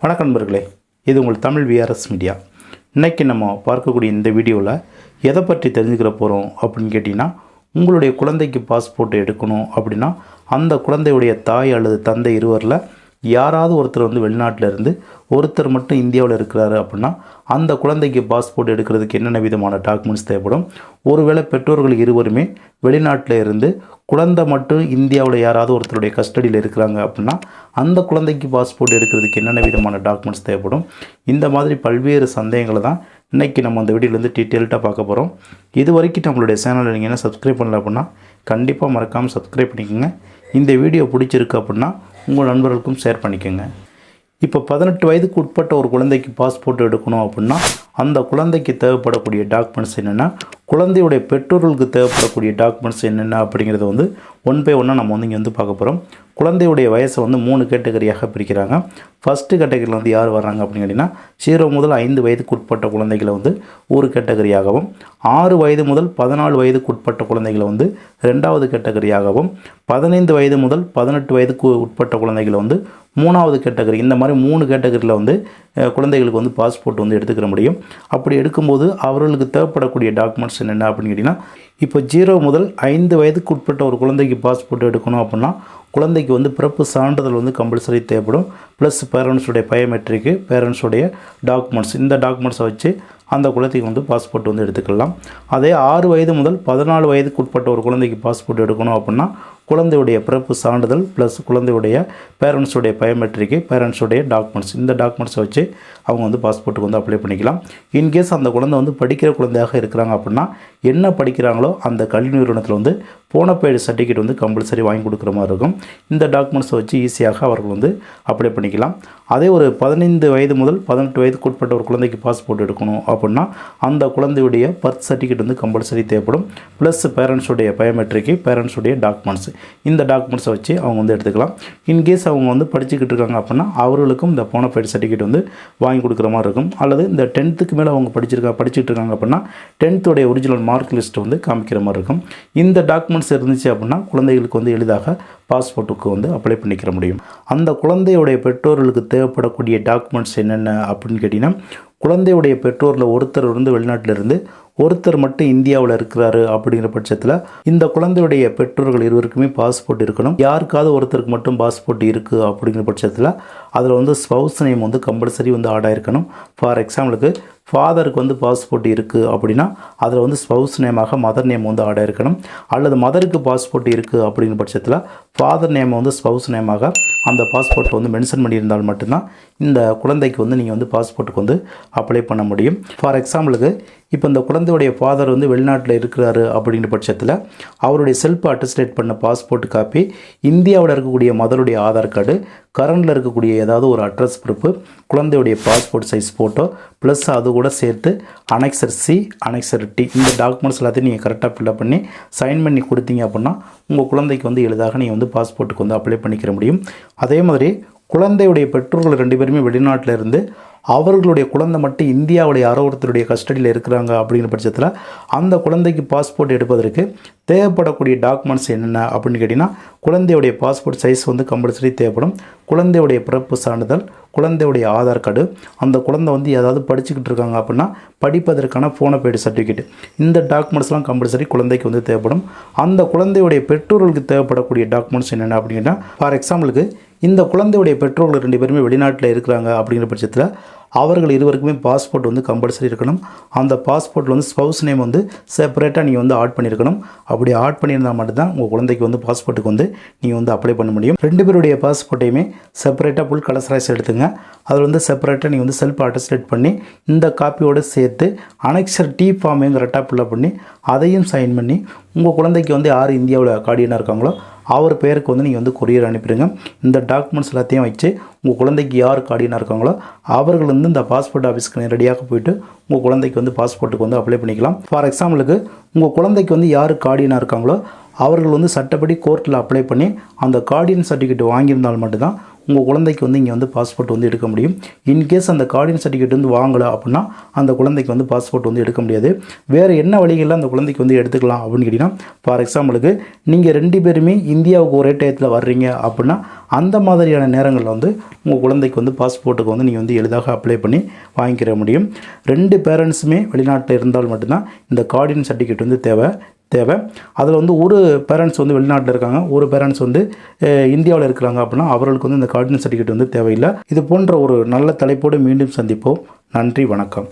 வணக்கம் நண்பர்களே இது உங்கள் தமிழ் விஆர்எஸ் மீடியா இன்றைக்கி நம்ம பார்க்கக்கூடிய இந்த வீடியோவில் எதை பற்றி தெரிஞ்சுக்கிற போகிறோம் அப்படின்னு கேட்டிங்கன்னா உங்களுடைய குழந்தைக்கு பாஸ்போர்ட் எடுக்கணும் அப்படின்னா அந்த குழந்தையுடைய தாய் அல்லது தந்தை இருவரில் யாராவது ஒருத்தர் வந்து வெளிநாட்டில் இருந்து ஒருத்தர் மட்டும் இந்தியாவில் இருக்கிறாரு அப்படின்னா அந்த குழந்தைக்கு பாஸ்போர்ட் எடுக்கிறதுக்கு என்னென்ன விதமான டாக்குமெண்ட்ஸ் தேவைப்படும்? ஒருவேளை பெற்றோர்கள் இருவருமே வெளிநாட்டில் இருந்து குழந்தை மட்டும் இந்தியாவில் யாராவது ஒருத்தருடைய கஸ்டடியில் இருக்கிறாங்க அப்படின்னா அந்த குழந்தைக்கு பாஸ்போர்ட் எடுக்கிறதுக்கு என்னென்ன விதமான டாக்குமெண்ட்ஸ் தேவைப்படும்? இந்த மாதிரி பல்வேறு சந்தேகங்களை தான் இன்றைக்கி நம்ம அந்த வீடியோலேருந்து டீட்டெயில்ட்டாக பார்க்க போகிறோம் இது வரைக்கும் நம்மளுடைய சேனலில் நீங்கள் என்ன சப்ஸ்கிரைப் பண்ணல அப்படின்னா கண்டிப்பாக மறக்காமல் சப்ஸ்கிரைப் பண்ணிக்கோங்க. இந்த வீடியோ பிடிச்சிருக்கு அப்படின்னா உங்கள் நண்பர்களுக்கும் ஷேர் பண்ணிக்கோங்க. இப்போ பதினெட்டு வயதுக்கு உட்பட்ட ஒரு குழந்தைக்கு பாஸ்போர்ட் எடுக்கணும் அப்படின்னா அந்த குழந்தைக்கு தேவைப்படக்கூடிய டாக்குமெண்ட்ஸ் என்னென்னா குழந்தையுடைய பெற்றோர்களுக்கு தேவைப்படக்கூடிய டாக்குமெண்ட்ஸ் என்னென்ன அப்படிங்கிறத வந்து ஒன் பை ஒன்னாக நம்ம வந்து இங்கே வந்து பார்க்க போகிறோம் குழந்தையுடைய வயசை வந்து மூணு கேட்டகரியாக பிரிக்கிறாங்க. ஃபஸ்ட்டு கேட்டகரியில் வந்து யார் வர்றாங்க அப்படின்னு கேட்டிங்கன்னா ஜீரோ முதல் ஐந்து வயதுக்கு உட்பட்ட குழந்தைகளை வந்து ஒரு கேட்டகரியாகவும் ஆறு வயது முதல் பதினாலு வயதுக்கு உட்பட்ட குழந்தைகளை வந்து ரெண்டாவது கேட்டகரியாகவும் பதினைந்து வயது முதல் பதினெட்டு வயதுக்கு உட்பட்ட குழந்தைகளை வந்து மூணாவது கேட்டகரி இந்த மாதிரி மூணு கேட்டகரியில் வந்து குழந்தைகளுக்கு வந்து பாஸ்போர்ட் வந்து எடுத்துக்கிற முடியும். அப்படி எடுக்கும்போது அவர்களுக்கு தேவைப்படக்கூடிய டாக்குமெண்ட்ஸ் என்னென்ன அப்படின்னு கேட்டிங்கன்னா இப்போ ஜீரோ முதல் ஐந்து வயதுக்கு உட்பட்ட ஒரு குழந்தைக்கு பாஸ்போர்ட் எடுக்கணும் அப்படின்னா குழந்தைக்கு வந்து பிறப்பு சான்றிதழ் வந்து கம்பல்சரி தேவைப்படும். ப்ளஸ் பேரண்ட்ஸுடைய பயோமெட்ரிக்கு பேரண்ட்ஸுடைய டாக்குமெண்ட்ஸ் இந்த டாக்குமெண்ட்ஸை வச்சு அந்த குழந்தைக்கு வந்து பாஸ்போர்ட் வந்து எடுத்துக்கலாம். அதே ஆறு வயது முதல் பதினாலு வயதுக்கு உட்பட்ட ஒரு குழந்தைக்கு பாஸ்போர்ட் எடுக்கணும் அப்படின்னா குழந்தையுடைய பிறப்பு சான்றிதழ் ப்ளஸ் குழந்தையுடைய பேரண்ட்ஸுடைய பயோமெட்ரிக்கு பேரண்ட்ஸுடைய டாக்குமெண்ட்ஸ் இந்த டாக்குமெண்ட்ஸை வச்சு அவங்க வந்து பாஸ்போர்ட்டுக்கு வந்து அப்ளை பண்ணிக்கலாம். இன்கேஸ் அந்த குழந்தை வந்து படிக்கிற குழந்தையாக இருக்கிறாங்க அப்படின்னா என்ன படிக்கிறாங்களோ அந்த கல்வி நிறுவனத்தில் வந்து போனபைடு சர்டிஃபிகேட் வந்து கம்பல்சரி வாங்கி கொடுக்குற மாதிரி இருக்கும். இந்த டாக்குமெண்ட்ஸை வச்சு ஈஸியாக அவர்கள் வந்து அப்ளை பண்ணிக்கலாம். அதே ஒரு பதினைந்து வயது முதல் பதினெட்டு வயதுக்கு உட்பட்ட ஒரு குழந்தைக்கு பாஸ்போர்ட் எடுக்கணும் அப்படின்னா அந்த குழந்தையுடைய பர்த் சர்டிஃபிகேட் வந்து கம்பல்சரி தேவைப்படும். ப்ளஸ் பேரண்ட்ஸுடைய பயோமெட்ரிக்கு பேரண்ட்ஸுடைய டாக்குமெண்ட்ஸ் இந்த டாக்குமெண்ட்ஸை வச்சு அவங்க வந்து எடுத்துக்கலாம். இன்கேஸ் அவங்க வந்து படிச்சுக்கிட்டு இருக்காங்க அப்படின்னா அவர்களுக்கும் இந்த போனஃபைட் சர்டிஃபிகேட் வந்து வாங்கி கொடுக்குற மாதிரி இருக்கும். அல்லது இந்த டென்த்துக்கு மேலே அவங்க படிச்சிருக்கா படிச்சுட்டு இருக்காங்க அப்படின்னா டென்த்துடைய ஒரிஜினல் மார்க் லிஸ்ட் வந்து காமிக்கிற மாதிரி இருக்கும். இந்த டாக்குமெண்ட்ஸ் இருந்துச்சு அப்படின்னா குழந்தைகளுக்கு வந்து எளிதாக பாஸ்போர்ட்டுக்கு வந்து அப்ளை பண்ணிக்கிற முடியும். அந்த குழந்தையுடைய பெற்றோர்களுக்கு தேவைப்படக்கூடிய டாக்குமெண்ட்ஸ் என்னென்ன அப்படின்னு கேட்டிங்கன்னா குழந்தையுடைய பெற்றோரில் ஒருத்தர் வந்து வெளிநாட்டிலிருந்து ஒருத்தர் மட்டும் இந்தியாவில் இருக்கிறாரு அப்படிங்கிற பட்சத்தில் இந்த குழந்தையுடைய பெற்றோர்கள் இருவருக்குமே பாஸ்போர்ட் இருக்கணும். யாருக்காவது ஒருத்தருக்கு மட்டும் பாஸ்போர்ட் இருக்குது அப்படிங்கிற பட்சத்தில் அதில் வந்து ஸ்பவுஸ் நேம் வந்து கம்பல்சரி வந்து ஆட் ஆயிருக்கணும். ஃபார் எக்ஸாம்பிளுக்கு ஃபாதருக்கு வந்து பாஸ்போர்ட் இருக்குது அப்படின்னா அதில் வந்து ஸ்பவுஸ் நேமாக மதர் நேம் வந்து ஆட் ஆயிருக்கணும். அல்லது மதருக்கு பாஸ்போர்ட் இருக்குது அப்படிங்கிற பட்சத்தில் ஃபாதர் நேம் வந்து ஸ்பவுஸ் நேமாக அந்த பாஸ்போர்ட்டில் வந்து மென்ஷன் பண்ணியிருந்தால் மட்டும்தான் இந்த குழந்தைக்கு வந்து நீங்கள் வந்து பாஸ்போர்ட்டுக்கு வந்து அப்ளை பண்ண முடியும். ஃபார் எக்ஸாம்பிளுக்கு இப்போ இந்த குழந்தையுடைய ஃபாதர் வந்து வெளிநாட்டில் இருக்கிறாரு அப்படிங்கிற பட்சத்தில் அவருடைய செல்ஃப் அட்டஸ்டேட் பண்ண பாஸ்போர்ட் காப்பி இந்தியாவில் இருக்கக்கூடிய மதருடைய ஆதார் கார்டு கரண்டில் இருக்கக்கூடிய ஏதாவது ஒரு அட்ரஸ் ப்ரூஃபு குழந்தையுடைய பாஸ்போர்ட் சைஸ் ஃபோட்டோ ப்ளஸ் அது கூட சேர்த்து அனெக்சர் சி அனெக்சர் டி இந்த டாக்குமெண்ட்ஸ் எல்லாத்தையும் நீங்கள் கரெக்டாக ஃபில்அப் பண்ணி சைன் பண்ணி கொடுத்தீங்க அப்படின்னா உங்கள் குழந்தைக்கு வந்து எளிதாக நீங்கள் வந்து பாஸ்போர்ட்டுக்கு வந்து அப்ளை பண்ணிக்கிற முடியும். அதே மாதிரி குழந்தையுடைய பெற்றோர்கள் ரெண்டு பேருமே வெளிநாட்டில் இருந்து அவர்களுடைய குழந்தை மட்டும் இந்தியாவுடைய யாரோ ஒருத்தருடைய கஸ்டடியில் இருக்கிறாங்க அப்படிங்கிற பட்சத்தில் அந்த குழந்தைக்கு பாஸ்போர்ட் எடுப்பதற்கு தேவைப்படக்கூடிய டாக்குமெண்ட்ஸ் என்னென்ன அப்படின்னு கேட்டிங்கன்னா குழந்தையுடைய பாஸ்போர்ட் சைஸ் வந்து கம்பல்சரி தேவைப்படும். குழந்தையுடைய பிறப்பு சான்றிதழ் குழந்தையுடைய ஆதார் கார்டு அந்த குழந்தை வந்து ஏதாவது படிச்சுக்கிட்டு இருக்காங்க அப்படின்னா படிப்பதற்கான போனபைடு சர்டிஃபிகேட் இந்த டாக்குமெண்ட்ஸ்லாம் கம்பல்சரி குழந்தைக்கு வந்து தேவைப்படும். அந்த குழந்தையுடைய பெற்றோர்களுக்கு தேவைப்படக்கூடிய டாக்குமெண்ட்ஸ் என்னென்ன அப்படின்னா ஃபார் எக்ஸாம்பிளுக்கு இந்த குழந்தையுடைய பெற்றோர்கள் ரெண்டு பேருமே வெளிநாட்டில் இருக்கிறாங்க அப்படிங்கிற பட்சத்தில் அவர்கள் இருவருக்குமே பாஸ்போர்ட் வந்து கம்பல்சரி இருக்கணும். அந்த பாஸ்போர்ட்டில் வந்து ஸ்பௌஸ் நேம் வந்து செப்பரேட்டாக நீங்கள் வந்து ஆட் பண்ணியிருக்கணும் அப்படி ஆட் பண்ணியிருந்தால் மட்டும்தான் உங்கள் குழந்தைக்கு வந்து பாஸ்போர்ட்டுக்கு வந்து நீங்கள் வந்து அப்ளை பண்ண முடியும். ரெண்டு பேருடைய பாஸ்போர்ட்டையுமே செப்பரேட்டாக ஃபுல் கலர்ஸ் எடுத்துங்க. அதில் வந்து செப்பரேட்டாக நீங்கள் வந்து செல்ஃப் அட்டஸ்டேட் பண்ணி இந்த காப்பியோடு சேர்த்து அனெக்சர் டி ஃபார்மையும் கரெக்டாக ஃபில்அப் பண்ணி அதையும் சைன் பண்ணி உங்கள் குழந்தைக்கு வந்து யார் இந்தியாவில் கார்டியனாக இருக்காங்களோ அவர் பேருக்கு வந்து நீங்கள் வந்து கொரியர் அனுப்பிடுங்க. இந்த டாக்குமெண்ட்ஸ் எல்லாத்தையும் வச்சு உங்கள் குழந்தைக்கு யார் கார்டியனாக இருக்காங்களோ அவர்கள் வந்து இந்த பாஸ்போர்ட் ஆஃபீஸ்க்கு நேரடியாக போயிட்டு உங்கள் குழந்தைக்கு வந்து பாஸ்போர்ட்டுக்கு வந்து அப்ளை பண்ணிக்கலாம். ஃபார் எக்ஸாம்பிளுக்கு உங்கள் குழந்தைக்கு வந்து யார் கார்டியனாக இருக்காங்களோ அவர்கள் வந்து சட்டப்படி கோர்ட்டில் அப்ளை பண்ணி அந்த கார்டியன் சர்டிஃபிகேட் வாங்கியிருந்தால் மட்டும்தான் உங்கள் குழந்தைக்கு வந்து இங்கே வந்து பாஸ்போர்ட் வந்து எடுக்க முடியும். இன்கேஸ் அந்த கார்டியன் சர்டிஃபிகேட் வந்து வாங்கலை அப்படின்னா அந்த குழந்தைக்கு வந்து பாஸ்போர்ட் வந்து எடுக்க முடியாது. வேறு என்ன வழிகளில் அந்த குழந்தைக்கு வந்து எடுத்துக்கலாம் அப்படின்னு கேட்டிங்கன்னா ஃபார் எக்ஸாம்பிளுக்கு நீங்கள் ரெண்டு பேருமே இந்தியாவுக்கு ஒரே டயத்தில் வர்றீங்க அப்படின்னா அந்த மாதிரியான நேரங்களில் வந்து உங்கள் குழந்தைக்கு வந்து பாஸ்போர்ட்டுக்கு வந்து நீங்கள் வந்து எளிதாக அப்ளை பண்ணி வாங்கிக்கிற முடியும். ரெண்டு பேரண்ட்ஸுமே வெளிநாட்டில் இருந்தால் மட்டும்தான் இந்த கார்டியன் சர்டிஃபிகேட் வந்து தேவை. தேவை. அதில் வந்து ஒரு பேரண்ட்ஸ் வந்து வெளிநாட்டில் இருக்காங்க. ஒரு பேரண்ட்ஸ் வந்து இந்தியாவில் இருக்கிறாங்க அப்படின்னா அவர்களுக்கு வந்து இந்த கார்டியன் சர்டிஃபிகேட் வந்து தேவையில்லை. இது போன்ற ஒரு நல்ல தலைப்போடு மீண்டும் சந்திப்போம். நன்றி வணக்கம்.